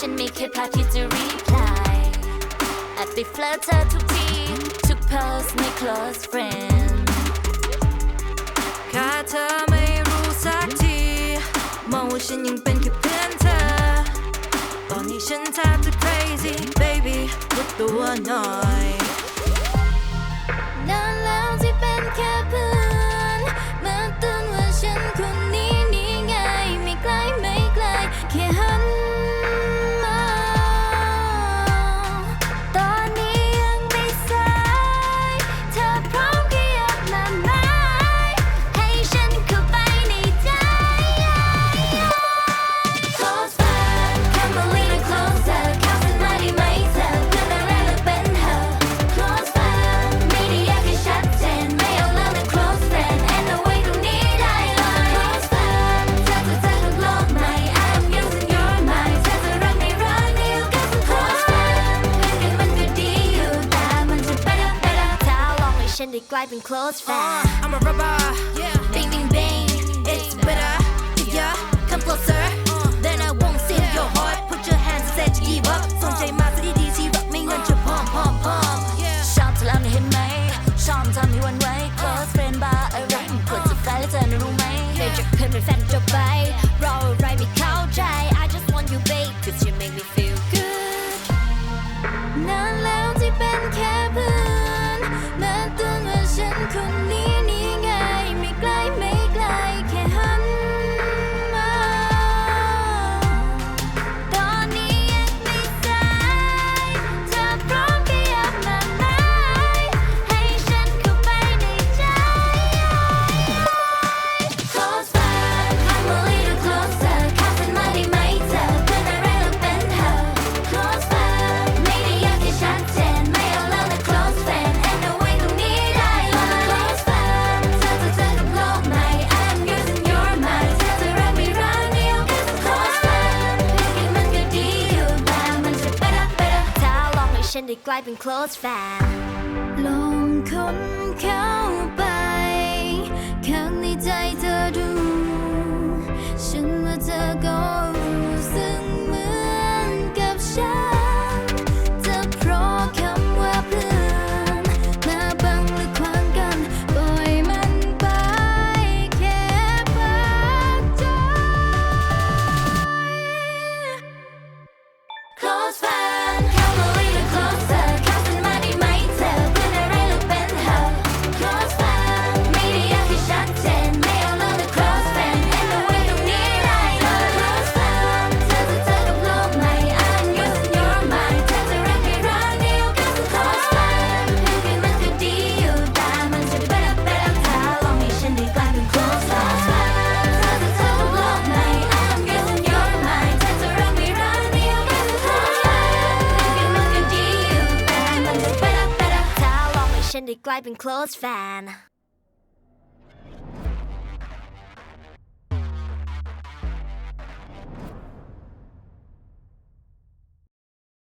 fashion make it party to reply. At be flutter to pee to post my close friend Kata may rusakti motion you been kipenta Bonnie shouldn't crazy baby with the one eye. and they glide and close fast. Uh, I'm a rubber, yeah. Bing, bing, bing. It's bitter. If you come closer, uh, then I won't save yeah. your heart. Put your hands and said give up. 손제 마술이 DC rock me and your pom pom pom. Shout till I'm hit me. Shout till me one way. Close friend by a ring. Put the fellas and a roommate. Major The gliding clothes fan. Long come. the and Clothes fan.